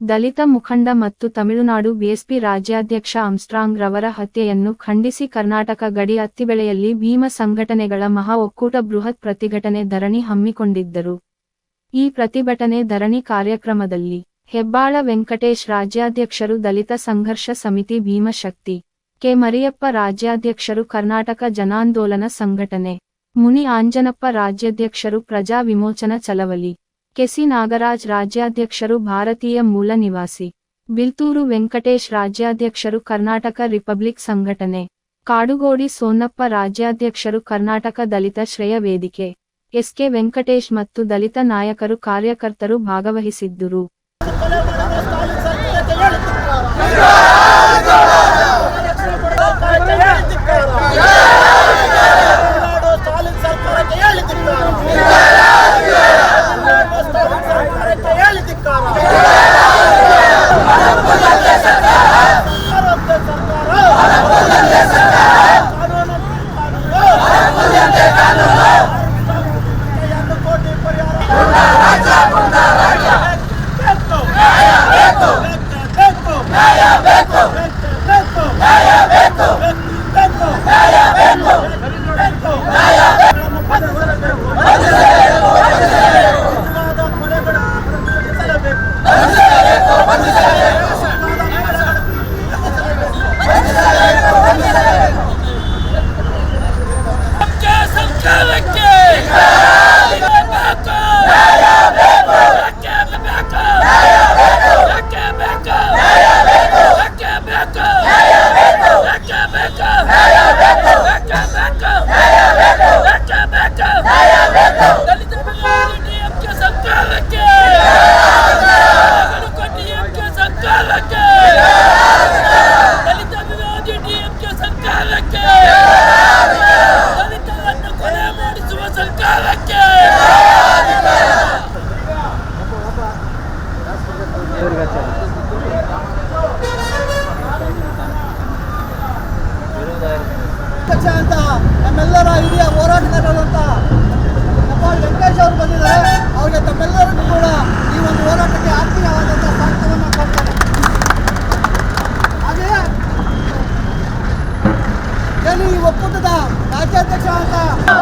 ದಲಿತ ಮುಖಂಡ ಮತ್ತು ತಮಿಳುನಾಡು ಬಿಎಸ್ಪಿ ರಾಜ್ಯಾಧ್ಯಕ್ಷ ಅಮ್ಸ್ಟ್ರಾಂಗ್ ರವರ ಹತ್ಯೆಯನ್ನು ಖಂಡಿಸಿ ಕರ್ನಾಟಕ ಗಡಿ ಅತ್ತಿಬೆಳೆಯಲ್ಲಿ ಭೀಮ ಸಂಘಟನೆಗಳ ಮಹಾ ಒಕ್ಕೂಟ ಬೃಹತ್ ಪ್ರತಿಭಟನೆ ಧರಣಿ ಹಮ್ಮಿಕೊಂಡಿದ್ದರು. ಈ ಪ್ರತಿಭಟನೆ ಧರಣಿ ಕಾರ್ಯಕ್ರಮದಲ್ಲಿ ಹೆಬ್ಬಾಳ ವೆಂಕಟೇಶ್ ರಾಜ್ಯಾಧ್ಯಕ್ಷರು ದಲಿತ ಸಂಘರ್ಷ ಸಮಿತಿ ಭೀಮಶಕ್ತಿ, ಕೆ. ಮರಿಯಪ್ಪ ರಾಜ್ಯಾಧ್ಯಕ್ಷರು ಕರ್ನಾಟಕ ಜನಾಂದೋಲನ ಸಂಘಟನೆ, ಮುನಿ ಆಂಜನಪ್ಪ ರಾಜ್ಯಾಧ್ಯಕ್ಷರು ಪ್ರಜಾ ವಿಮೋಚನಾ ಚಳವಳಿ ಕೆಸಿ ನಾಗರಾಜ್ ರಾಜ್ಯಾಧ್ಯಕ್ಷರು ಭಾರತೀಯ ಮೂಲ ನಿವಾಸಿ ಬಿಲ್ತೂರು ವೆಂಕಟೇಶ್ ರಾಜ್ಯಾಧ್ಯಕ್ಷರು ಕರ್ನಾಟಕ ರಿಪಬ್ಲಿಕ್ ಸಂಘಟನೆ ಕಾಡುಗೋಡಿ ಸೋನಪ್ಪ ರಾಜ್ಯಾಧ್ಯಕ್ಷರು ಕರ್ನಾಟಕ ದಲಿತ ಶ್ರೇಯ ವೇದಿಕೆ ಎಸ್ಕೆ ವೆಂಕಟೇಶ್ ಮತ್ತು ದಲಿತ ನಾಯಕರು ಕಾರ್ಯಕರ್ತರು ಭಾಗವಹಿಸಿದ್ದರು ಸರ್ಕಾರಕ್ಕೆ ಹೇಳಿ ಧಿಕ್ಕಾರ. ಸ್ಟಾಲಿನ್ ಸರ್ಕಾರಕ್ಕೆ ಹೇಳಿ ಧಿಕ್ಕಾರ. ಸರ್ಕಾರದ್ದೇ ಸರ್ಕಾರ. ಕಾನೂನು ಎರಡು ಕೋಟಿ ಪರಿಹಾರ ಬೇಕು. ಬೇಕು. ಬೇಕು. ಬೇಕು. ಬೇಕು. ಬೇಕು. ದಲಿತ ವಿರೋಧಿ ಡಿಎಂಕೆ ಸರ್ಕಾರಕ್ಕೆ ದಲಿತರನ್ನು ಕೊಲೆ ಮಾಡಿಸುವ ಸರ್ಕಾರಕ್ಕೆ ಪಕ್ಷ ಅಂತ ನಮ್ಮೆಲ್ಲರ ಹಿರಿಯ ಹೋರಾಟಗಾರರು ಅಂತ ಹೆಬ್ಬಾಳ್ ವೆಂಕಟೇಶ್ ಅವರು ಬಂದಿದ್ದಾರೆ ಅವರಿಗೆ ತಮ್ಮೆಲ್ಲರಿಗೂ ಕೂಡ ಈ ಒಂದು ಹೋರಾಟಕ್ಕೆ ಆರ್ಥಿಕವಾದಂಥ ಸಾಂತ್ವವನ್ನು ಕೊಡ್ತಾರೆ ಹಾಗೆಯೇ ಏನು ಈ ಒಕ್ಕೂಟದ ರಾಜ್ಯಾಧ್ಯಕ್ಷ ಅಂತ ಈ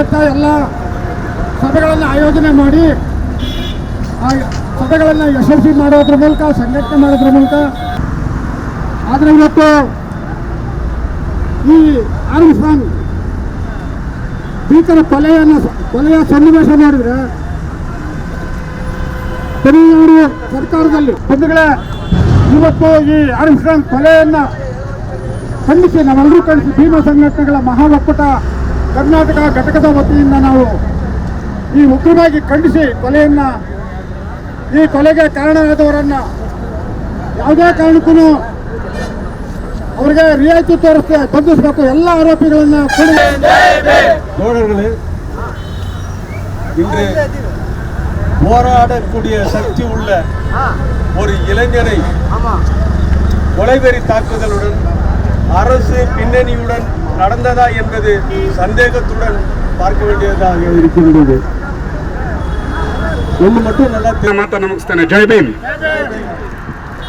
ಅತ್ಯಂತ ಎಲ್ಲ ಸಭೆಗಳನ್ನು ಆಯೋಜನೆ ಮಾಡಿ, ಆ ಸಭೆಗಳನ್ನು ಯಶಸ್ವಿ ಮಾಡೋದ್ರ ಮೂಲಕ, ಸಂಘಟನೆ ಮಾಡೋದ್ರ ಮೂಲಕ. ಆದರೆ ಇವತ್ತು ಈ ಆರ್ಮ್ಸ್ಟ್ರಾಂಗ್ ಭೀಕರ ಕೊಲೆಯನ್ನು, ಕೊಲೆಯ ಸನ್ನಿವೇಶ ನೋಡಿದ್ರೆ ತಮಿಳುನಾಡು ಸರ್ಕಾರದಲ್ಲಿ ಬಂಧುಗಳೇ, ಇವತ್ತು ಈ ಆರ್ಮ್ಸ್ಟ್ರಾಂಗ್ ಕೊಲೆಯನ್ನು ಖಂಡಿಸಿ ನಾವೆಲ್ಲರೂ ಕಳಿಸಿ ಭೀಮ ಸಂಘಟನೆಗಳ ಮಹಾ ಒಕ್ಕೂಟ ಕರ್ನಾಟಕ ಘಟಕದ ವತಿಯಿಂದ ನಾವು ಈ ಉಗ್ರವಾಗಿ ಖಂಡಿಸಿ ಕೊಲೆಯನ್ನ ಈ ಕೊಲೆಗೆ ಕಾರಣರಾದವರನ್ನ ಯಾವುದೇ ಕಾರಣಕ್ಕೂ ಅವರಿಗೆ ರಿಯಾಯಿತಿ ತೋರಿಸ್ತೆ ಬಂಧಿಸಬೇಕು ಎಲ್ಲ ಆರೋಪಿಗಳನ್ನ ಕೂಡಲೇ தோழர்களே இன்று போராடக்கூடிய சக்தி உள்ள ஒரு இளைஞரை கொலைவெறி தாக்குதலுடன் அரசு பின்னணியுடன் நடந்ததா என்பது சந்தேகத்துடன் பார்க்க வேண்டியதாக இருக்கின்றது ஒன்று மட்டும் நல்லா தெரியும் ಮಾತನ್ನು ಮುಗಿಸ್ತೇನೆ ಜೈ ಭೀಮ್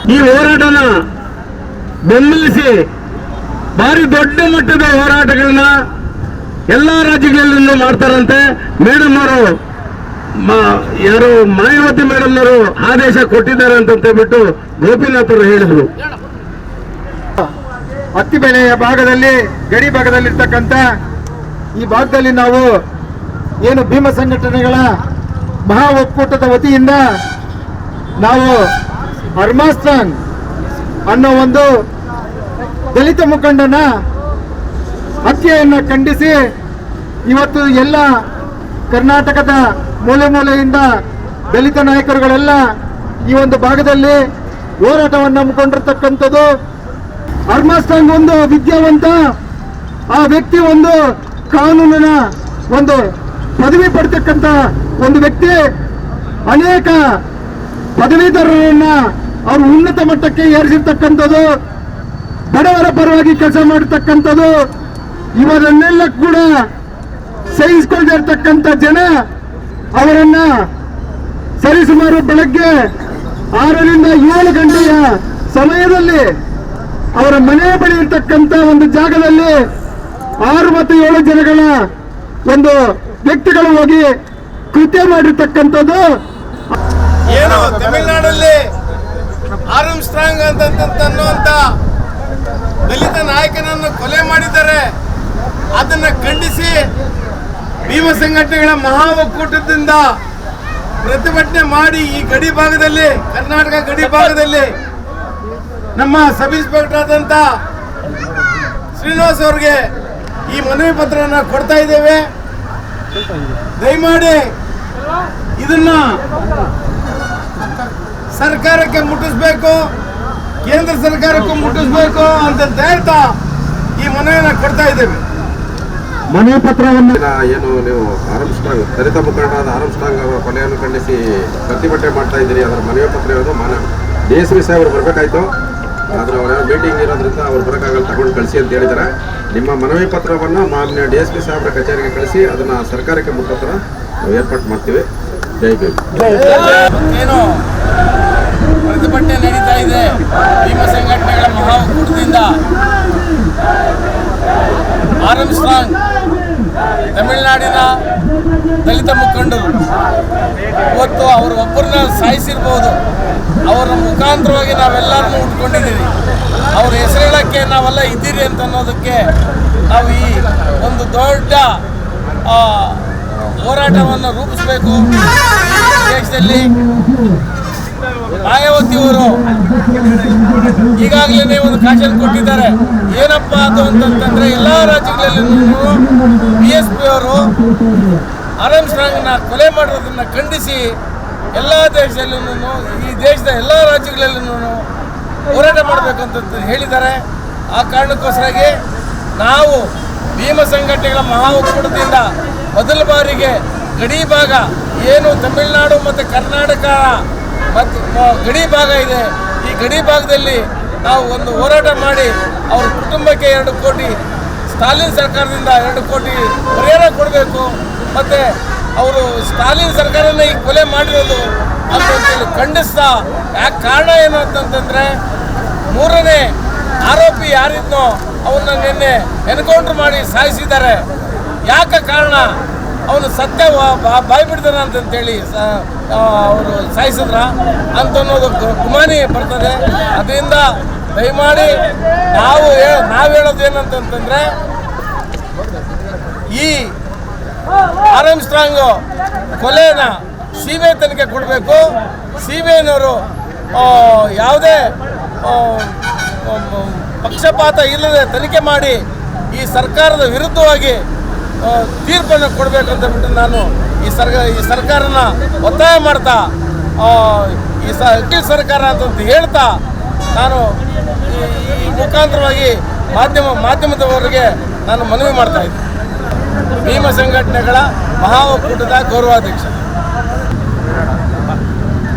ಈ ಹೋರಾಟನ ಬೆಂಬಲಿಸಿ ಭಾರಿ ದೊಡ್ಡ ಮಟ್ಟದ ಹೋರಾಟಗಳನ್ನ ಎಲ್ಲಾ ರಾಜ್ಯಗಳಲ್ಲೂ ಮಾಡ್ತಾರಂತೆ ಮೇಡಮ್ ಅವರು ಮ- ಯಾರು ಮಾಯಾವತಿ ಮೇಡಮ್ ಅವರು ಆದೇಶ ಕೊಟ್ಟಿದ್ದಾರೆ ಅಂತ ಹೇಳ್ಬಿಟ್ಟು ಗೋಪಿನಾಥ್ ಅವರು ಹೇಳಿದ್ರು ಹತ್ತಿ ಬೆಳೆಯ ಭಾಗದಲ್ಲಿ, ಗಡಿ ಭಾಗದಲ್ಲಿರ್ತಕ್ಕಂಥ ಈ ಭಾಗದಲ್ಲಿ ನಾವು ಏನು ಭೀಮ ಸಂಘಟನೆಗಳ ಮಹಾ ಒಕ್ಕೂಟದ ವತಿಯಿಂದ ನಾವು ಹರ್ಮಾಸ್ತಾನ್ ಅನ್ನೋ ಒಂದು ದಲಿತ ಮುಖಂಡನ ಹತ್ಯೆಯನ್ನು ಖಂಡಿಸಿ ಇವತ್ತು ಎಲ್ಲ ಕರ್ನಾಟಕದ ಮೂಲೆ ಮೂಲೆಯಿಂದ ದಲಿತ ನಾಯಕರುಗಳೆಲ್ಲ ಈ ಒಂದು ಭಾಗದಲ್ಲಿ ಹೋರಾಟವನ್ನು ಹಮ್ಮಿಕೊಂಡಿರ್ತಕ್ಕಂಥದ್ದು. ಅರ್ಮಾಸ್ಟಾಂಗ್ ಒಂದು ವಿದ್ಯಾವಂತ, ಆ ವ್ಯಕ್ತಿ ಒಂದು ಕಾನೂನಿನ ಒಂದು ಪದವಿ ಪಡ್ತಕ್ಕಂತ ಒಂದು ವ್ಯಕ್ತಿ. ಅನೇಕ ಪದವೀಧರರನ್ನ ಅವರು ಉನ್ನತ ಮಟ್ಟಕ್ಕೆ ಏರಿಸಿರ್ತಕ್ಕಂಥದ್ದು, ಬಡವರ ಪರವಾಗಿ ಕೆಲಸ ಮಾಡತಕ್ಕಂಥದ್ದು. ಇವರನ್ನೆಲ್ಲ ಕೂಡ ಸಹಿಸಿಕೊಳ್ಳದೆ ಇರ್ತಕ್ಕಂಥ ಜನ ಅವರನ್ನ ಸರಿಸುಮಾರು ಬೆಳಗ್ಗೆ ಆರರಿಂದ ಏಳು ಗಂಟೆಯ ಸಮಯದಲ್ಲಿ ಅವರ ಮನೆ ಬಳಿ ಇರ್ತಕ್ಕಂಥ ಒಂದು ಜಾಗದಲ್ಲಿ ಆರು ಮತ್ತು ಏಳು ಜನಗಳ ಒಂದು ವ್ಯಕ್ತಿಗಳು ಹೋಗಿ ಕೃತ್ಯ ಮಾಡಿರ್ತಕ್ಕಂಥದ್ದು. ಏನು ತಮಿಳುನಾಡಲ್ಲಿ ಆರ್ಮ್ ಸ್ಟ್ರಾಂಗ್ ಅಂತ ಅನ್ನುವಂತ ದಲಿತ ನಾಯಕನನ್ನು ಕೊಲೆ ಮಾಡಿದ್ದಾರೆ. ಅದನ್ನ ಖಂಡಿಸಿ ಭೀಮ ಸಂಘಟನೆಗಳ ಮಹಾ ಒಕ್ಕೂಟದಿಂದ ಪ್ರತಿಭಟನೆ ಮಾಡಿ ಈ ಗಡಿ ಭಾಗದಲ್ಲಿ, ಕರ್ನಾಟಕ ಗಡಿ ಭಾಗದಲ್ಲಿ ನಮ್ಮ ಸಬ್ ಇನ್ಸ್ಪೆಕ್ಟರ್ ಆದಂತ ಶ್ರೀನಿವಾಸ್ ಅವ್ರಿಗೆ ಈ ಮನವಿ ಪತ್ರನ ಕೊಡ್ತಾ ಇದ್ದೇವೆ. ದಯಮಾಡಿ ಇದನ್ನ ಸರ್ಕಾರಕ್ಕೆ ಮುಟ್ಟಿಸ್ಬೇಕು ಕೇಂದ್ರ ಸರ್ಕಾರಕ್ಕೂ ಮುಟ್ಟಿಸ್ಬೇಕು ಅಂತ ಹೇಳ್ತಾ ಈ ಮನವಿನ ಕೊಡ್ತಾ ಇದ್ದೇವೆ. ಮನೆ ಪತ್ರವನ್ನು ಏನು ನೀವು ಆರಂಸ್ಟ್ರಾಂಗ್ ದಲಿತ ಮುಖಂಡರಾದ ಆರಂಭಿಸಿದಾಗ ಅವರ ಕೊಲೆಯನ್ನು ಖಂಡಿಸಿ ಪ್ರತಿಭಟನೆ ಮಾಡ್ತಾ ಇದ್ದೀರಿ ಅದರ ಮನವಿ ಪತ್ರ ಇರೋದು ಮಾನ ಡಿ ಎಸ್ ಪಿ ಸಾಹೇಬರು ಬರಬೇಕಾಯ್ತು. ಆದ್ರೆ ಅವರ ಮೀಟಿಂಗ್ ಇರೋದ್ರಿಂದ ಅವ್ರು ಬರೋಕ್ಕಾಗಲ್ಲ, ತಗೊಂಡು ಕಳಿಸಿ ಅಂತ ಹೇಳಿದ್ದಾರೆ ನಿಮ್ಮ ಮನವಿ ಪತ್ರವನ್ನು ಮಾನ್ಯ ಡಿ ಎಸ್ ಪಿ ಸಾಹೇಬರ ಕಚೇರಿಗೆ ಕಳಿಸಿ, ಅದನ್ನು ಸರ್ಕಾರಕ್ಕೆ ಮುಖಾಂತರ ನಾವು ಏರ್ಪಾಟ್ ಮಾಡ್ತೀವಿ. ಜೈ ಏನು? ಪ್ರತಿಭಟನೆ ನಡೀತಾ ಇದೆ. ಭೀಮ ಸಂಘಟನೆಗಳ ಮಹಾ ಒಕ್ಕೂಟದಿಂದ ಆರ್ ಸ್ಟ್ರಾಂಗ್. ತಮಿಳುನಾಡಿನ ದಲಿತ ಮುಖಂಡರು. ಇವತ್ತು ಅವರು ಒಬ್ಬರನ್ನ ಸಾಯಿಸಿರ್ಬೋದು. ಅವರ ಮುಖಾಂತರವಾಗಿ ನಾವೆಲ್ಲರನ್ನೂ ಉಟ್ಕೊಂಡಿದ್ದೀವಿ. ಅವ್ರ ಹೆಸರು ಹೇಳೋಕ್ಕೆ ನಾವೆಲ್ಲ ಇದ್ದೀರಿ ಅಂತ ಅನ್ನೋದಕ್ಕೆ ನಾವು ಈ ಒಂದು ದೊಡ್ಡ ಹೋರಾಟವನ್ನು ರೂಪಿಸಬೇಕು. ಈ ಮಾಯಾವತಿಯವರು ಈಗಾಗಲೇ ಒಂದು ಕಾಶನ್ ಕೊಟ್ಟಿದ್ದಾರೆ. ಏನಪ್ಪ ಅದು ಅಂತಂತಂದ್ರೆ ಎಲ್ಲ ರಾಜ್ಯಗಳಲ್ಲೂ ಬಿ ಎಸ್ ಪಿ ಅವರು ಆರ್ಎಂ ಸ್ಟ್ರಾಂಗ್ನ ಕೊಲೆ ಮಾಡೋದನ್ನ ಖಂಡಿಸಿ ಎಲ್ಲ ದೇಶದಲ್ಲೂ ಈ ದೇಶದ ಎಲ್ಲ ರಾಜ್ಯಗಳಲ್ಲೂ ಹೋರಾಟ ಮಾಡಬೇಕಂತ ಹೇಳಿದ್ದಾರೆ. ಆ ಕಾರಣಕ್ಕೋಸ್ಕರಾಗಿ ನಾವು ಭೀಮ ಸಂಘಟನೆಗಳ ಮಹಾ ಒಕ್ಕೂಟದಿಂದ ಮೊದಲ ಬಾರಿಗೆ ಗಡಿ ಭಾಗ ಏನು ತಮಿಳುನಾಡು ಮತ್ತು ಕರ್ನಾಟಕ ಮತ್ತು ಗಡಿ ಭಾಗ ಇದೆ. ಈ ಗಡಿ ಭಾಗದಲ್ಲಿ ನಾವು ಒಂದು ಹೋರಾಟ ಮಾಡಿ ಅವ್ರ ಕುಟುಂಬಕ್ಕೆ ಎರಡು ಕೋಟಿ, ಸ್ಟಾಲಿನ್ ಸರ್ಕಾರದಿಂದ ಎರಡು ಕೋಟಿ ಪರಿಹಾರ ಕೊಡಬೇಕು. ಮತ್ತು ಅವರು ಸ್ಟಾಲಿನ್ ಸರ್ಕಾರನೇ ಈ ಕೊಲೆ ಮಾಡಿರೋದು ಅಂತ ಹೇಳಿ ಖಂಡಿಸ್ತಾ, ಯಾಕೆ ಕಾರಣ ಏನು ಅಂತಂತಂದರೆ ಮೂರನೇ ಆರೋಪಿ ಯಾರಿದ್ನೋ ಅವನ್ನ ನಿನ್ನೆ ಎನ್ಕೌಂಟ್ರ್ ಮಾಡಿ ಸಾಯಿಸಿದ್ದಾರೆ. ಯಾಕೆ ಕಾರಣ? ಅವನು ಸತ್ಯ ಬಾಯಿ ಬಿಡ್ತಾನ ಅಂತಂತೇಳಿ ಅವರು ಸಾಯಿಸಿದ್ರ ಅಂತ ಅನ್ನೋದು ಗುಮಾನಿ ಬರ್ತದೆ. ಅದರಿಂದ ದಯಮಾಡಿ ನಾವು ನಾವು ಹೇಳೋದು ಏನಂತಂತಂದ್ರೆ ಈ ಆರ್ ಎಂ ಸ್ಟ್ರಾಂಗ್ ಕೊಲೆನ ಸಿ ಬಿ ತನಿಖೆ ಕೊಡಬೇಕು. ಸಿ ಬಿ ಯಾವುದೇ ಪಕ್ಷಪಾತ ಇಲ್ಲದೆ ತನಿಖೆ ಮಾಡಿ ಈ ಸರ್ಕಾರದ ವಿರುದ್ಧವಾಗಿ ತೀರ್ಪನ್ನು ಕೊಡಬೇಕಂತ ಬಿಟ್ಟು ನಾನು ಈ ಸರ್ಕಾರ ಈ ಸರ್ಕಾರನ ಒತ್ತಾಯ ಮಾಡ್ತಾ ಈ ಸ, ಅಖಿಲ ಸರ್ಕಾರ ಅಂತ ಹೇಳ್ತಾ ನಾನು ಈ- ಮುಖಾಂತರವಾಗಿ ಮಾಧ್ಯಮ, ಮಾಧ್ಯಮದವರಿಗೆ ನಾನು ಮನವಿ ಮಾಡ್ತಾ ಇದ್ದೆ ಭೀಮ ಸಂಘಟನೆಗಳ ಮಹಾ ಒಕ್ಕೂಟದ ಗೌರವಾಧ್ಯಕ್ಷ.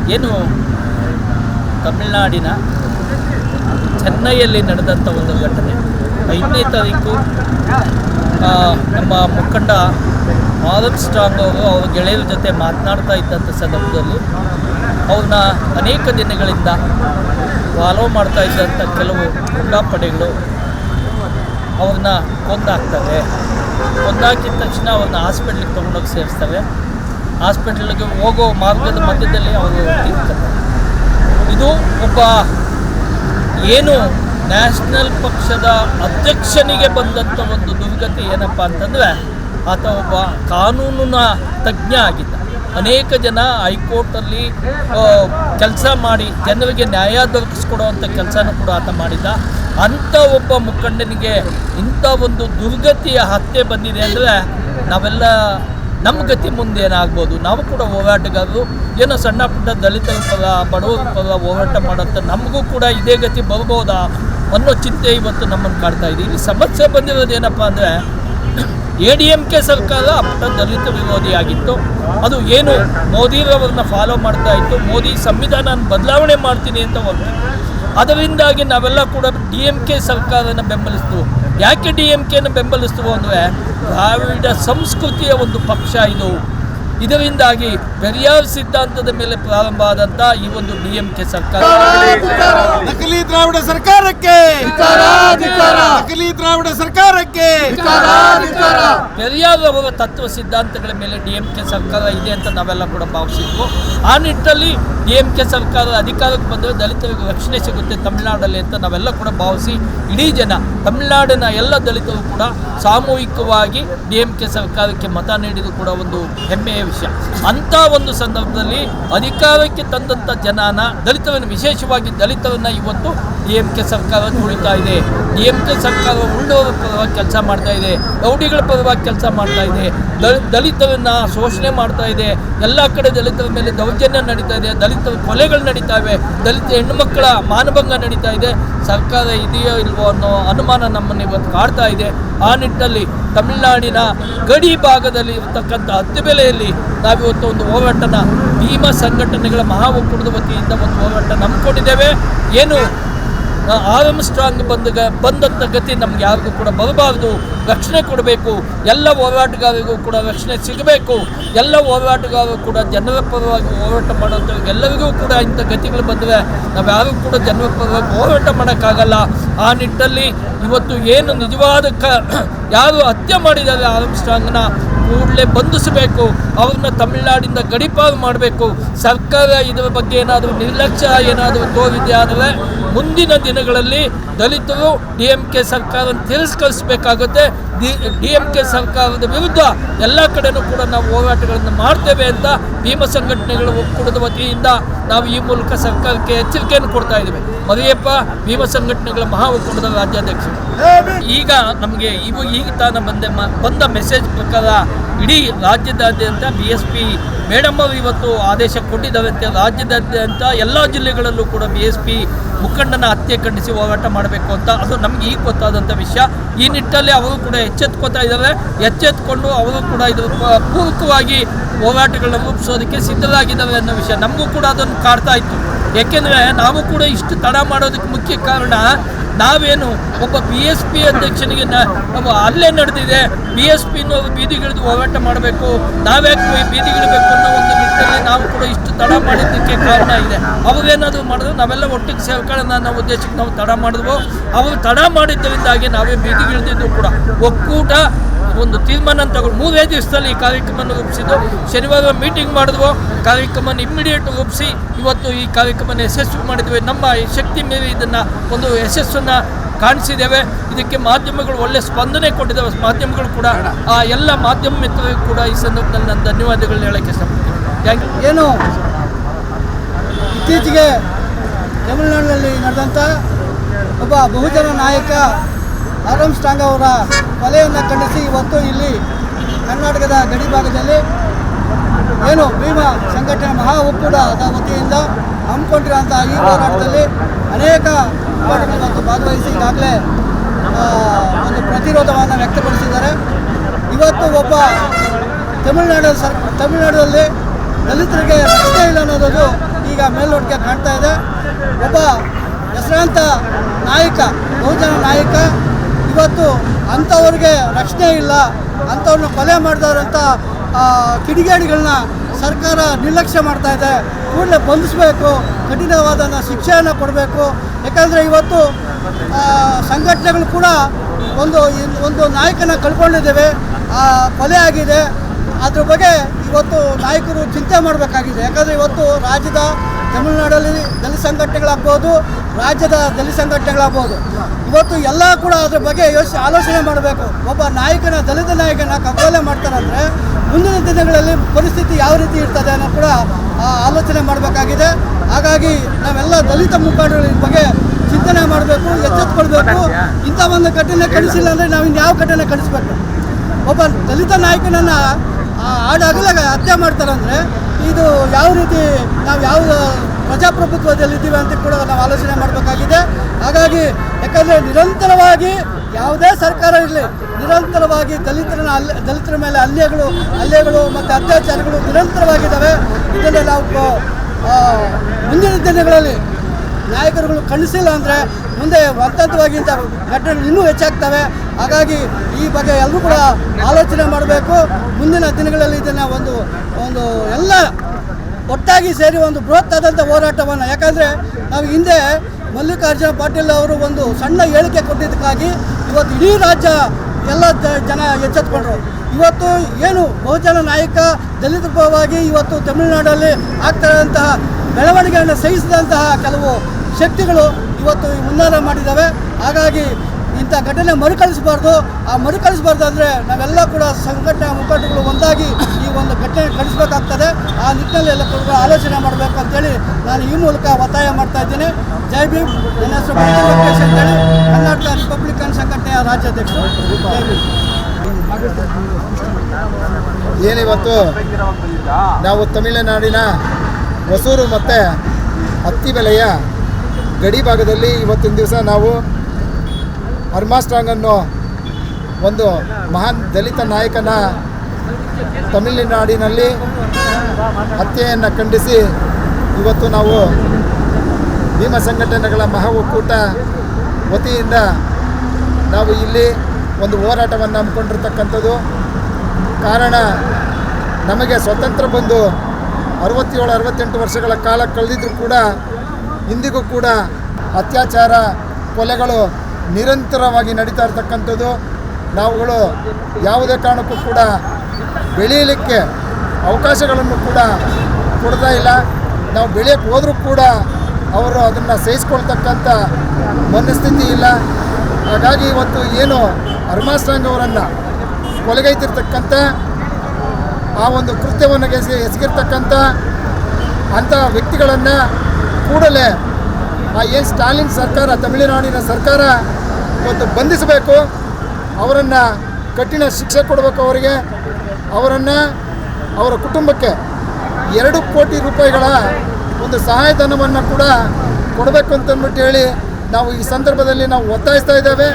ಏನು, ತಮಿಳುನಾಡಿನ ಚೆನ್ನೈಯಲ್ಲಿ ನಡೆದಂಥ ಒಂದು ಘಟನೆ, ಐದನೇ ತಾರೀಕು ನಮ್ಮ ಮುಖಂಡ ಮಾಧವ್ ಸ್ಟ್ರಾಂಗ್ ಅವರು ಅವ್ರ ಗೆಳೆಯರ ಜೊತೆ ಮಾತನಾಡ್ತಾ ಇದ್ದಂಥ ಸಂದರ್ಭದಲ್ಲಿ ಅವ್ರನ್ನ ಅನೇಕ ದಿನಗಳಿಂದ ಫಾಲೋ ಮಾಡ್ತಾ ಇದ್ದಂಥ ಕೆಲವು ಪಡೆಗಳು ಅವ್ರನ್ನ ಕೊಂದಾಕ್ತವೆ ಕೊಂದಾಕಿದ ತಕ್ಷಣ ಅವ್ರನ್ನ ಹಾಸ್ಪಿಟ್ಲಿಗೆ ತೊಗೊಂಡೋಗಿ ಸೇರಿಸ್ತವೆ. ಹಾಸ್ಪಿಟ್ಲಿಗೆ ಹೋಗೋ ಮಾರ್ಗದ ಮಧ್ಯದಲ್ಲಿ ಅವರು ಇದು ಒಬ್ಬ ಏನು ನ್ಯಾಷನಲ್ ಪಕ್ಷದ ಅಧ್ಯಕ್ಷನಿಗೆ ಬಂದಂಥ ಒಂದು ದುರ್ಗತಿ ಏನಪ್ಪ ಅಂತಂದರೆ, ಆತ ಒಬ್ಬ ಕಾನೂನಿನ ತಜ್ಞ ಆಗಿದ್ದ. ಅನೇಕ ಜನ ಹೈಕೋರ್ಟಲ್ಲಿ ಕೆಲಸ ಮಾಡಿ ಜನರಿಗೆ ನ್ಯಾಯ ದೊರಕಿಸ್ಕೊಡುವಂಥ ಕೆಲಸನೂ ಕೂಡ ಆತ ಮಾಡಿದ್ದ. ಅಂಥ ಒಬ್ಬ ಮುಖಂಡನಿಗೆ ಇಂಥ ಒಂದು ದುರ್ಗತಿಯ ಹತ್ಯೆ ಬಂದಿದೆ ಅಂದರೆ ನಾವೆಲ್ಲ ನಮ್ಮ ಗತಿ ಮುಂದೆ ಏನಾಗ್ಬೋದು? ನಾವು ಕೂಡ ಹೋರಾಟಗಾರರು. ಏನೋ ಸಣ್ಣ ಪುಟ್ಟ ದಲಿತರ ಪರ, ಬಡವರ ಪರ ಹೋರಾಟ ಮಾಡೋಂಥ ನಮಗೂ ಕೂಡ ಇದೇ ಗತಿ ಬರ್ಬೋದಾ? ಅನ್ನೋ ಚಿಂತೆ ಇವತ್ತು ನಮ್ಮನ್ನು ಕಾಡ್ತಾ ಇದೆ. ಇಲ್ಲಿ ಸಮಸ್ಯೆ ಬಂದಿರೋದು ಏನಪ್ಪ ಅಂದರೆ ಎ ಡಿ ಎಂ ಕೆ ಸರ್ಕಾರ ಅಪ್ಪ ದಲಿತ ವಿರೋಧಿಯಾಗಿತ್ತು ಅದು ಏನು ಮೋದಿರವ್ರನ್ನ ಫಾಲೋ ಮಾಡ್ತಾ ಇತ್ತು. ಮೋದಿ ಸಂವಿಧಾನ ಬದಲಾವಣೆ ಮಾಡ್ತೀನಿ ಅಂತ ಒಂದು ಅದರಿಂದಾಗಿ ನಾವೆಲ್ಲ ಕೂಡ ಡಿ ಎಂ ಕೆ ಸರ್ಕಾರನ ಬೆಂಬಲಿಸ್ತು ಯಾಕೆ ಡಿ ಎಂ ಕೆನ ಬೆಂಬಲಿಸ್ತು ಅಂದರೆ ದ್ರಾವಿಡ ಸಂಸ್ಕೃತಿಯ ಒಂದು ಪಕ್ಷ ಇದು. ಇದರಿಂದಾಗಿ ಪೆರಿಯಾರ್ ಸಿದ್ಧಾಂತದ ಮೇಲೆ ಪ್ರಾರಂಭ ಆದಂತಹ ಈ ಒಂದು ಡಿ ಎಂ ಕೆ ಸರ್ಕಾರ. ನಕಲಿ ದ್ರಾವಿಡ ಸರ್ಕಾರಕ್ಕೆ. ನಕಲಿ ದ್ರಾವಿಡ ಸರ್ಕಾರಕ್ಕೆ. ಪೆರಿಯಾರ್ ಅವರ ತತ್ವ ಸಿದ್ಧಾಂತಗಳ ಮೇಲೆ ಡಿ ಎಂ ಕೆ ಸರ್ಕಾರ ಇದೆ ಅಂತ ನಾವೆಲ್ಲ ಕೂಡ ಭಾವಿಸಿದ್ವು. ಆ ನಿಟ್ಟಲ್ಲಿ ಡಿ ಎಂ ಕೆ ಸರ್ಕಾರ ಅಧಿಕಾರಕ್ಕೆ ಬಂದರೆ ದಲಿತರಿಗೆ ರಕ್ಷಣೆ ಸಿಗುತ್ತೆ ತಮಿಳುನಾಡಲ್ಲಿ ಅಂತ ನಾವೆಲ್ಲ ಕೂಡ ಭಾವಿಸಿ ಇಡೀ ಜನ ತಮಿಳುನಾಡಿನ ಎಲ್ಲ ದಲಿತರು ಕೂಡ ಸಾಮೂಹಿಕವಾಗಿ ಡಿ ಎಂ ಕೆ ಸರ್ಕಾರಕ್ಕೆ ಮತ ನೀಡಿದ್ದು ಕೂಡ ಒಂದು ಹೆಮ್ಮೆಯ ವಿಷಯ. ಅಂಥ ಒಂದು ಸಂದರ್ಭದಲ್ಲಿ ಅಧಿಕಾರಕ್ಕೆ ತಂದಂಥ ಜನನ ದಲಿತವನ್ನು ವಿಶೇಷವಾಗಿ ದಲಿತರನ್ನ ಇವತ್ತು ಡಿ ಎಂ ಕೆ ಸರ್ಕಾರ ತುಳಿತಾ ಇದೆ. ಡಿ ಎಂ ಕೆ ಸರ್ಕಾರ ಉಳ್ಳವರ ಪರವಾಗಿ ಕೆಲಸ ಮಾಡ್ತಾ ಇದೆ. ರೌಡಿಗಳ ಪರವಾಗಿ ಕೆಲಸ ಮಾಡ್ತಾ ಇದೆ. ದಲ್- ದಲಿತರನ್ನ ಶೋಷಣೆ ಮಾಡ್ತಾ ಇದೆ. ಎಲ್ಲ ಕಡೆ ದಲಿತರ ಮೇಲೆ ದೌರ್ಜನ್ಯ ನಡೀತಾ ಇದೆ. ದಲಿತರ ಕೊಲೆಗಳು ನಡೀತಾ ಇವೆ. ದಲಿತ ಹೆಣ್ಣುಮಕ್ಕಳ ಮಾನಭಂಗ ನಡೀತಾ ಇದೆ. ಸರ್ಕಾರ ಇದೆಯೋ ಇಲ್ವೋ ಅನ್ನೋ ಅನುಮಾನ ನಮ್ಮನ್ನು ಇವತ್ತು ಕಾಡ್ತಾ ಇದೆ. ಆ ನಿಟ್ಟಲ್ಲಿ ತಮಿಳುನಾಡಿನ ಗಡಿ ಭಾಗದಲ್ಲಿ ಇರತಕ್ಕಂಥ ಹತ್ತು ಬೆಲೆಯಲ್ಲಿ ನಾವಿವತ್ತು ಒಂದು ಹೋರಾಟನ ಭೀಮ ಸಂಘಟನೆಗಳ ಮಹಾ ಒಕ್ಕೂಟದ ವತಿಯಿಂದ ಒಂದು ಹೋರಾಟ ನಂಬಿಕೊಂಡಿದ್ದೇವೆ ಏನು ಆರ್ಮ್ ಸ್ಟ್ರಾಂಗ್ ಬಂದ ಬಂದಂಥ ಗತಿ ನಮ್ಗೆ ಯಾರಿಗೂ ಕೂಡ ಬರಬಾರ್ದು. ರಕ್ಷಣೆ ಕೊಡಬೇಕು. ಎಲ್ಲ ಹೋರಾಟಗಾರರಿಗೂ ಕೂಡ ರಕ್ಷಣೆ ಸಿಗಬೇಕು. ಎಲ್ಲ ಹೋರಾಟಗಾರರು ಕೂಡ ಜನರ ಪರವಾಗಿ ಹೋರಾಟ ಮಾಡೋಂಥವ್ರಿಗೆಲ್ಲರಿಗೂ ಕೂಡ ಇಂಥ ಗತಿಗಳು ಬಂದರೆ ನಾವು ಯಾರಿಗೂ ಕೂಡ ಜನರ ಪರವಾಗಿ ಹೋರಾಟ ಮಾಡೋಕ್ಕಾಗಲ್ಲ. ಆ ನಿಟ್ಟಲ್ಲಿ ಇವತ್ತು ಏನು ನಿಜವಾದ ಯಾರು ಹತ್ಯೆ ಮಾಡಿದ್ದಾರೆ ಆರ್ಮ್ ಸ್ಟ್ರಾಂಗ್ನ ಕೂಡಲೇ ಬಂಧಿಸಬೇಕು ಅವ್ರನ್ನ ತಮಿಳುನಾಡಿಂದ ಗಡಿಪಾರು ಮಾಡಬೇಕು. ಸರ್ಕಾರ ಇದರ ಬಗ್ಗೆ ಏನಾದರೂ ನಿರ್ಲಕ್ಷ್ಯ ಏನಾದರೂ ತೋರಿದೆ ಆದರೆ ಮುಂದಿನ ದಿನಗಳಲ್ಲಿ ದಲಿತರು ಡಿ ಎಂ ಕೆ ಸರ್ಕಾರ ತಿರಸ್ಕರಿಸಬೇಕಾಗುತ್ತೆ. ಡಿ ಡಿ ಎಂ ಕೆ ಸರ್ಕಾರದ ವಿರುದ್ಧ ಎಲ್ಲ ಕಡೆನೂ ಕೂಡ ನಾವು ಹೋರಾಟಗಳನ್ನು ಮಾಡ್ತೇವೆ ಅಂತ ಭೀಮ ಸಂಘಟನೆಗಳ ಒಕ್ಕೂಟದ ವತಿಯಿಂದ ನಾವು ಈ ಮೂಲಕ ಸರ್ಕಾರಕ್ಕೆ ಎಚ್ಚರಿಕೆಯನ್ನು ಕೊಡ್ತಾ ಇದ್ದೇವೆ. ಮರಿಯಪ್ಪ, ಭೀಮ ಸಂಘಟನೆಗಳ ಮಹಾ ಒಕ್ಕೂಟದ ರಾಜ್ಯಾಧ್ಯಕ್ಷರು. ಈಗ ನಮಗೆ ಇವು ಈಗ ತಾನ ಬಂದೆ ಬಂದ ಮೆಸೇಜ್ ಪ್ರಕಾರ ಇಡೀ ರಾಜ್ಯದಾದ್ಯಂತ ಬಿ ಎಸ್ ಪಿ ಮೇಡಮ್ ಅವರು ಇವತ್ತು ಆದೇಶ ಕೊಟ್ಟಿದ್ದಾರೆ ರಾಜ್ಯದಾದ್ಯಂತ ಎಲ್ಲ ಜಿಲ್ಲೆಗಳಲ್ಲೂ ಕೂಡ ಬಿ ಎಸ್ ಪಿ ಮುಖಂಡನ ಹತ್ಯೆ ಖಂಡಿಸಿ ಹೋರಾಟ ಮಾಡಬೇಕು ಅಂತ ಅದು ನಮಗೆ ಈಗ ಗೊತ್ತಾದಂಥ ವಿಷಯ. ಈ ನಿಟ್ಟಲ್ಲಿ ಅವರು ಕೂಡ ಎಚ್ಚೆತ್ಕೋತಾ ಇದ್ದಾರೆ. ಎಚ್ಚೆತ್ಕೊಂಡು ಅವರು ಕೂಡ ಇದು ಪೂರಕವಾಗಿ ಹೋರಾಟಗಳನ್ನ ರೂಪಿಸೋದಕ್ಕೆ ಸಿದ್ಧರಾಗಿದ್ದಾರೆ ಅನ್ನೋ ವಿಷಯ. ನಮಗೂ ಕೂಡ ಅದನ್ನು ಕಾಡ್ತಾ ಇತ್ತು. ಏಕೆಂದರೆ ನಾವು ಕೂಡ ಇಷ್ಟು ತಡ ಮಾಡೋದಕ್ಕೆ ಮುಖ್ಯ ಕಾರಣ ನಾವೇನು ಒಬ್ಬ ಬಿ ಎಸ್ ಪಿ ಅಧ್ಯಕ್ಷನಿಗೆ ಅಲ್ಲೇ ನಡೆದಿದೆ. ಬಿ ಎಸ್ ಪಿನವರು ಬೀದಿಗಿಳಿದು ಹೋರಾಟ ಮಾಡಬೇಕು. ನಾವ್ಯಾಕೆ ಬೀದಿಗಿಳಬೇಕು ಅನ್ನೋ ಒಂದು ನಿಟ್ಟಿನಲ್ಲಿ ನಾವು ಕೂಡ ಇಷ್ಟು ತಡ ಮಾಡಿದ್ದಕ್ಕೆ ಕಾರಣ ಇದೆ. ಅವರೇನಾದರೂ ಮಾಡಿದ್ರು ನಾವೆಲ್ಲ ಒಟ್ಟಿಗೆ ಸೇರ್ಕೊಳ್ಳೋಣ ಅನ್ನೋ ಉದ್ದೇಶಕ್ಕೆ ನಾವು ತಡ ಮಾಡಿದ್ವು. ಅವರು ತಡ ಮಾಡಿದ್ದರಿಂದಾಗಿ ನಾವೇ ಬೀದಿಗಿಳಿದಿದ್ದು ಕೂಡ ಒಕ್ಕೂಟ ಒಂದು ತೀರ್ಮಾನ ತಗೊಂಡು ಮೂರೇ ದಿವಸದಲ್ಲಿ ಈ ಕಾರ್ಯಕ್ರಮವನ್ನು ರೂಪಿಸಿದ್ದು. ಶನಿವಾರ ಮೀಟಿಂಗ್ ಮಾಡಿದ್ವು. ಕಾರ್ಯಕ್ರಮನ ಇಮ್ಮಿಡಿಯೇಟ್ ರೂಪಿಸಿ ಇವತ್ತು ಈ ಕಾರ್ಯಕ್ರಮನ ಯಶಸ್ವಿ ಮಾಡಿದ್ವಿ. ನಮ್ಮ ಶಕ್ತಿ ಮೇಲೆ ಇದನ್ನು ಒಂದು ಯಶಸ್ಸನ್ನು ಕಾಣಿಸಿದ್ದೇವೆ. ಇದಕ್ಕೆ ಮಾಧ್ಯಮಗಳು ಒಳ್ಳೆ ಸ್ಪಂದನೆ ಕೊಟ್ಟಿದ್ದಾವೆ. ಮಾಧ್ಯಮಗಳು ಕೂಡ ಆ ಎಲ್ಲ ಮಾಧ್ಯಮ ಮಿತ್ರರಿಗೂ ಕೂಡ ಈ ಸಂದರ್ಭದಲ್ಲಿ ನಾನು ಧನ್ಯವಾದಗಳನ್ನ ಹೇಳಕ್ಕೆ ಇಷ್ಟಪಡ್ತೀನಿ. ಏನು? ಇತ್ತೀಚೆಗೆ ತಮಿಳುನಾಡಿನಲ್ಲಿ ನಡೆದಂಥ ಒಬ್ಬ ಬಹುಜನ ನಾಯಕ ಆರಂ ಸ್ಟಾಂಗ್ ಅವರ ಕೊಲೆಯನ್ನು ಖಂಡಿಸಿ ಇವತ್ತು ಇಲ್ಲಿ ಕರ್ನಾಟಕದ ಗಡಿ ಭಾಗದಲ್ಲಿ ಏನು ಭೀಮಾ ಸಂಘಟನೆ ಮಹಾ ಒಕ್ಕೂಟದ ವತಿಯಿಂದ ಹಮ್ಮಿಕೊಂಡಿರುವಂಥ ಈ ಹೋರಾಟದಲ್ಲಿ ಅನೇಕ ಹೋರಾಟಗಳು ಭಾಗವಹಿಸಿ ಈಗಾಗಲೇ ಒಂದು ಪ್ರತಿರೋಧವನ್ನು ವ್ಯಕ್ತಪಡಿಸಿದ್ದಾರೆ. ಇವತ್ತು ಒಬ್ಬ ತಮಿಳುನಾಡು ಸರ್, ತಮಿಳುನಾಡಲ್ಲಿ ದಲಿತರಿಗೆ ರಕ್ಷಣೆ ಇಲ್ಲ ಅನ್ನೋದು ಈಗ ಮೇಲ್ನೋಟಕ್ಕೆ ಕಾಣ್ತಾ ಇದೆ. ಒಬ್ಬ ಹೆಸರಾಂತ ನಾಯಕ, ಬಹುಜನ ನಾಯಕ ಇವತ್ತು ಅಂಥವ್ರಿಗೆ ರಕ್ಷಣೆ ಇಲ್ಲ ಅಂಥವ್ರನ್ನ ಕೊಲೆ ಮಾಡಿದವರಂಥ ಕಿಡಿಗೇಡಿಗಳನ್ನ ಸರ್ಕಾರ ನಿರ್ಲಕ್ಷ್ಯ ಮಾಡ್ತಾ ಇದೆ. ಕೂಡಲೇ ಬಂಧಿಸಬೇಕು ಕಠಿಣವಾದ ಶಿಕ್ಷೆಯನ್ನು ಕೊಡಬೇಕು. ಯಾಕಂದರೆ ಇವತ್ತು ಸಂಘಟನೆಗಳು ಕೂಡ ಒಂದು ಒಂದು ನಾಯಕನ ಕಳ್ಕೊಂಡಿದ್ದೇವೆ. ಆ, ಕೊಲೆ ಆಗಿದೆ. ಅದ್ರ ಬಗ್ಗೆ ಇವತ್ತು ನಾಯಕರು ಚಿಂತೆ ಮಾಡಬೇಕಾಗಿದೆ. ಯಾಕಂದರೆ ಇವತ್ತು ರಾಜ್ಯದ ತಮಿಳುನಾಡಲ್ಲಿ ದಲಿತ ಸಂಘಟನೆಗಳಾಗ್ಬೋದು ರಾಜ್ಯದ ದಲಿತ ಸಂಘಟನೆಗಳಾಗ್ಬೋದು. ಇವತ್ತು ಎಲ್ಲ ಕೂಡ ಅದ್ರ ಬಗ್ಗೆ ಯೋಚನೆ ಆಲೋಚನೆ ಮಾಡಬೇಕು. ಒಬ್ಬ ನಾಯಕನ, ದಲಿತ ನಾಯಕನ ಕಗ್ಗೊಲೆ ಮಾಡ್ತಾರಂದರೆ ಮುಂದಿನ ದಿನಗಳಲ್ಲಿ ಪರಿಸ್ಥಿತಿ ಯಾವ ರೀತಿ ಇರ್ತದೆ ಅನ್ನೋ ಕೂಡ ಆಲೋಚನೆ ಮಾಡಬೇಕಾಗಿದೆ. ಹಾಗಾಗಿ ನಾವೆಲ್ಲ ದಲಿತ ಮುಖಂಡರು ಈ ಬಗ್ಗೆ ಚಿಂತನೆ ಮಾಡಬೇಕು, ಎಚ್ಚೆತ್ಕೊಳ್ಬೇಕು. ಇಂಥ ಒಂದು ಘಟನೆ ಕಳಿಸಿಲ್ಲ ಅಂದರೆ ನಾವು ಇನ್ಯಾವ ಘಟನೆ ಕಳಿಸ್ಬೇಕು ಒಬ್ಬ ದಲಿತ ನಾಯಕನನ್ನು ಆಡಾಗಲ ಹತ್ಯೆ ಮಾಡ್ತಾರಂದರೆ ಇದು ಯಾವ ರೀತಿ, ನಾವು ಯಾವ ಪ್ರಜಾಪ್ರಭುತ್ವದಲ್ಲಿ ಇದ್ದೀವಿ ಅಂತ ಕೂಡ ನಾವು ಆಲೋಚನೆ ಮಾಡಬೇಕಾಗಿದೆ. ಹಾಗಾಗಿ ಯಾಕಂದರೆ ನಿರಂತರವಾಗಿ ಯಾವುದೇ ಸರ್ಕಾರ ಇರಲಿ, ನಿರಂತರವಾಗಿ ದಲಿತರನ್ನ ಅಲ್ಲಿ, ದಲಿತರ ಮೇಲೆ ಹಲ್ಲೆಗಳು ಹಲ್ಲೆಗಳು ಮತ್ತು ಅತ್ಯಾಚಾರಗಳು ನಿರಂತರವಾಗಿದ್ದಾವೆ. ಇದನ್ನು ನಾವು ಮುಂದಿನ ದಿನಗಳಲ್ಲಿ ನಾಯಕರುಗಳು ಖಂಡಿಸಿಲ್ಲ ಅಂದರೆ ಮುಂದೆ ವರ್ತಂತವಾಗಿ ಇಂಥ ಘಟನೆಗಳು ಇನ್ನೂ ಹೆಚ್ಚಾಗ್ತವೆ. ಹಾಗಾಗಿ ಈ ಬಗ್ಗೆ ಎಲ್ಲರೂ ಕೂಡ ಆಲೋಚನೆ ಮಾಡಬೇಕು. ಮುಂದಿನ ದಿನಗಳಲ್ಲಿ ಇದನ್ನು ಒಂದು ಒಂದು ಎಲ್ಲ ಒಟ್ಟಾಗಿ ಸೇರಿ ಒಂದು ಬೃಹತ್ ಆದಂಥ ಹೋರಾಟವನ್ನು. ಯಾಕಂದರೆ ನಾವು ಹಿಂದೆ ಮಲ್ಲಿಕಾರ್ಜುನ ಪಾಟೀಲ್ ಅವರು ಒಂದು ಸಣ್ಣ ಹೇಳಿಕೆ ಕೊಟ್ಟಿದ್ದಕ್ಕಾಗಿ ಇವತ್ತು ಇಡೀ ರಾಜ್ಯ ಎಲ್ಲ ಜನ ಎಚ್ಚೆತ್ಕೊಂಡ್ರು. ಇವತ್ತು ಏನು ಬಹುಜನ ನಾಯಕ ದಲಿತ ಪರವಾಗಿ ಇವತ್ತು ತಮಿಳುನಾಡಲ್ಲಿ ಆಗ್ತಾ ಇರುವಂತಹ ಬೆಳವಣಿಗೆಯನ್ನು ಸಹಿಸಿದಂತಹ ಕೆಲವು ಶಕ್ತಿಗಳು ಇವತ್ತು ಮುನ್ನಾರ ಮಾಡಿದ್ದಾವೆ. ಹಾಗಾಗಿ ಇಂಥ ಘಟನೆ ಮರುಕಳಿಸಬಾರ್ದು. ಆ ಮರುಕಳಿಸಬಾರ್ದು ಅಂದರೆ ನಾವೆಲ್ಲ ಕೂಡ ಸಂಘಟನೆ ಮುಖಂಡಗಳು ಒಂದಾಗಿ ಈ ಒಂದು ಘಟನೆ ಕಳಿಸಬೇಕಾಗ್ತದೆ. ಆ ನಿಟ್ಟಿನಲ್ಲಿ ಎಲ್ಲ ಕೂಡ ಆಲೋಚನೆ ಮಾಡಬೇಕು ಅಂತೇಳಿ ನಾನು ಈ ಮೂಲಕ ಒತ್ತಾಯ ಮಾಡ್ತಾ ಇದ್ದೀನಿ. ಜೈ ಭೀಮ್. ನನ್ನ ಹೆಸರು ಅಂತೇಳಿ. ಕರ್ನಾಟಕ ರಿಪಬ್ಲಿಕನ್ ಸಂಘಟನೆಯ ರಾಜ್ಯಾಧ್ಯಕ್ಷ ಜೈ ಭೀಮ್. ಏನಿವತ್ತು? ನಾವು ತಮಿಳುನಾಡಿನ ಹೊಸೂರು ಮತ್ತು ಹತ್ತಿ ಬೆಲೆಯ ಗಡಿ ಭಾಗದಲ್ಲಿ ಇವತ್ತಿನ ದಿವಸ ನಾವು ಅರ್ಮಾಸ್ಟ್ರಾಂಗ್ ಅನ್ನೋ ಒಂದು ಮಹಾನ್ ದಲಿತ ನಾಯಕನ ತಮಿಳುನಾಡಿನಲ್ಲಿ ಹತ್ಯೆಯನ್ನು ಖಂಡಿಸಿ ಇವತ್ತು ನಾವು ಭೀಮ ಸಂಘಟನೆಗಳ ಮಹಾ ಒಕ್ಕೂಟ ವತಿಯಿಂದ ನಾವು ಇಲ್ಲಿ ಒಂದು ಹೋರಾಟವನ್ನು ಹಮ್ಮಿಕೊಂಡಿರ್ತಕ್ಕಂಥದ್ದು. ಕಾರಣ ನಮಗೆ ಸ್ವತಂತ್ರ ಬಂದು ಅರವತ್ತೇಳು, ಅರವತ್ತೆಂಟು ವರ್ಷಗಳ ಕಾಲ ಕಳೆದಿದ್ದರೂ ಕೂಡ ಇಂದಿಗೂ ಕೂಡ ಅತ್ಯಾಚಾರ, ಕೊಲೆಗಳು ನಿರಂತರವಾಗಿ ನಡೀತಾ ಇರ್ತಕ್ಕಂಥದ್ದು. ನಾವುಗಳು ಯಾವುದೇ ಕಾರಣಕ್ಕೂ ಕೂಡ ಬೆಳೆಯಲಿಕ್ಕೆ ಅವಕಾಶಗಳನ್ನು ಕೂಡ ಕೊಡ್ತಾ ಇಲ್ಲ. ನಾವು ಬೆಳೆಯಕ್ಕೆ ಹೋದರೂ ಕೂಡ ಅವರು ಅದನ್ನು ಸಹಿಸ್ಕೊಳ್ತಕ್ಕಂಥ ಮನಸ್ಥಿತಿ ಇಲ್ಲ. ಹಾಗಾಗಿ ಇವತ್ತು ಏನು ಅರ್ಮಾಸ್ಟ್ರಾಂಗ್ ಅವರನ್ನು ಕೊಲೆಗೈತಿರ್ತಕ್ಕಂಥ, ಆ ಒಂದು ಕೃತ್ಯವನ್ನು ಎಸಗಿ ಎಸಗಿರ್ತಕ್ಕಂಥ ಅಂಥ ವ್ಯಕ್ತಿಗಳನ್ನು ಕೂಡಲೇ ಆ ಏನು ಸ್ಟಾಲಿನ್ ಸರ್ಕಾರ, ತಮಿಳುನಾಡಿನ ಸರ್ಕಾರ ಇವತ್ತು ಬಂಧಿಸಬೇಕು. ಅವರನ್ನು ಕಠಿಣ ಶಿಕ್ಷೆ ಕೊಡಬೇಕು ಅವರಿಗೆ. ಅವರನ್ನು ಅವರ ಕುಟುಂಬಕ್ಕೆ ಎರಡು ಕೋಟಿ ರೂಪಾಯಿಗಳ ಒಂದು ಸಹಾಯಧನವನ್ನು ಕೂಡ ಕೊಡಬೇಕು ಅಂತಂದ್ಬಿಟ್ಟು ಹೇಳಿ ನಾವು ಈ ಸಂದರ್ಭದಲ್ಲಿ ನಾವು ಒತ್ತಾಯಿಸ್ತಾ ಇದ್ದೇವೆ.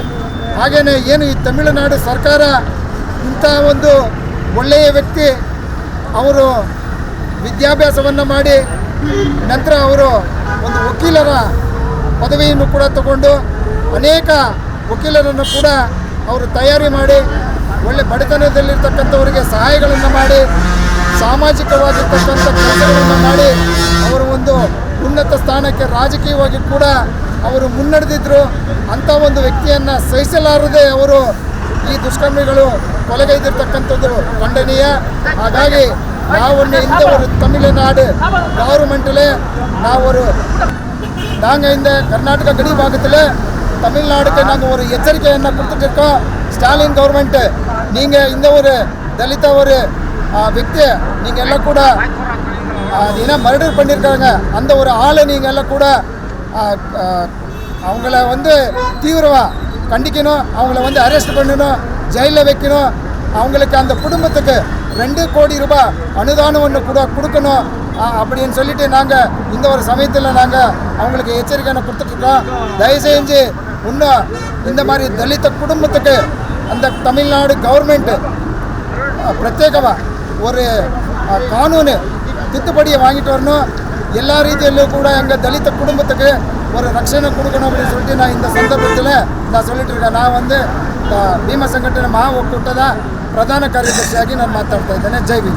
ಹಾಗೆಯೇ ಏನು ಈ ತಮಿಳುನಾಡು ಸರ್ಕಾರ ಇಂಥ ಒಂದು ಒಳ್ಳೆಯ ವ್ಯಕ್ತಿ ಅವರು ವಿದ್ಯಾಭ್ಯಾಸವನ್ನು ಮಾಡಿ ನಂತರ ಅವರು ಒಂದು ವಕೀಲರ ಪದವಿಯನ್ನು ಕೂಡ ತಗೊಂಡು ಅನೇಕ ವಕೀಲರನ್ನು ಕೂಡ ಅವರು ತಯಾರಿ ಮಾಡಿ, ಒಳ್ಳೆ ಬಡತನದಲ್ಲಿರ್ತಕ್ಕಂಥವರಿಗೆ ಸಹಾಯಗಳನ್ನು ಮಾಡಿ, ಸಾಮಾಜಿಕವಾಗಿರ್ತಕ್ಕಂಥ ಕೆಲಸಗಳನ್ನು ಮಾಡಿ, ಅವರು ಒಂದು ಉನ್ನತ ಸ್ಥಾನಕ್ಕೆ ರಾಜಕೀಯವಾಗಿ ಕೂಡ ಅವರು ಮುನ್ನಡೆದಿದ್ದರು ಅಂಥ ಒಂದು ವ್ಯಕ್ತಿಯನ್ನು ಸಹಿಸಲಾರದೆ ಅವರು ಈ ದುಷ್ಕರ್ಮಿಗಳು ಕೊಲೆಗೈದಿರ್ತಕ್ಕಂಥದ್ದು ಖಂಡನೀಯ. ಹಾಗಾಗಿ ನಾವನ್ನು ಇಂದ ಅವರು ತಮಿಳುನಾಡು ಗೌರ್ಮೆಂಟಲ್ಲೇ ನಾವು ನಾಂಗ ಹಿಂದೆ ಕರ್ನಾಟಕ ಗಡಿ ಭಾಗದಲ್ಲೇ தமிழ்நாடுக்கு நாங்கள் ஒரு எச்சரிக்கை என்ன கொடுத்துட்ருக்கோம் ஸ்டாலின் கவர்மெண்ட்டு நீங்கள் இந்த ஒரு தலித்த ஒரு விக்தியை நீங்கள் எல்லாம் கூட ஏன்னா மர்டர் பண்ணியிருக்காங்க அந்த ஒரு ஆளை நீங்கள் எல்லாம் கூட அவங்கள வந்து தீவிரமாக கண்டிக்கணும் அவங்கள வந்து அரெஸ்ட் பண்ணணும் ஜெயிலில் வைக்கணும். அவங்களுக்கு அந்த குடும்பத்துக்கு ரெண்டு கோடி ரூபாய் அனுதானம் ஒன்று கூட கொடுக்கணும் அப்படின்னு சொல்லிட்டு நாங்கள் இந்த ஒரு சமயத்தில் நாங்கள் அவங்களுக்கு எச்சரிக்கையான கொடுத்துட்ருக்கோம் தயவு செஞ்சு இன்னும் இந்த மாதிரி தலித்த குடும்பத்துக்கு அந்த தமிழ்நாடு கவர்மெண்ட்டு பிரத்யேகமாக ஒரு கானூனு திட்டுப்படியை வாங்கிட்டு வரணும். எல்லா ரீதியிலும் கூட எங்கள் தலித்த குடும்பத்துக்கு ஒரு ரக்ஷனை கொடுக்கணும் அப்படின்னு சொல்லிட்டு நான் இந்த சந்தர்ப்பத்தில் நான் சொல்லிட்டு இருக்கேன். நான் வந்து ಭೀಮಾ ಸಂಘಟನೆ ಮಹಾ ಒಕ್ಕೂಟದ ಪ್ರಧಾನ ಕಾರ್ಯದರ್ಶಿಯಾಗಿ ನಾನು ಮಾತಾಡ್ತಾ ஜெய்வி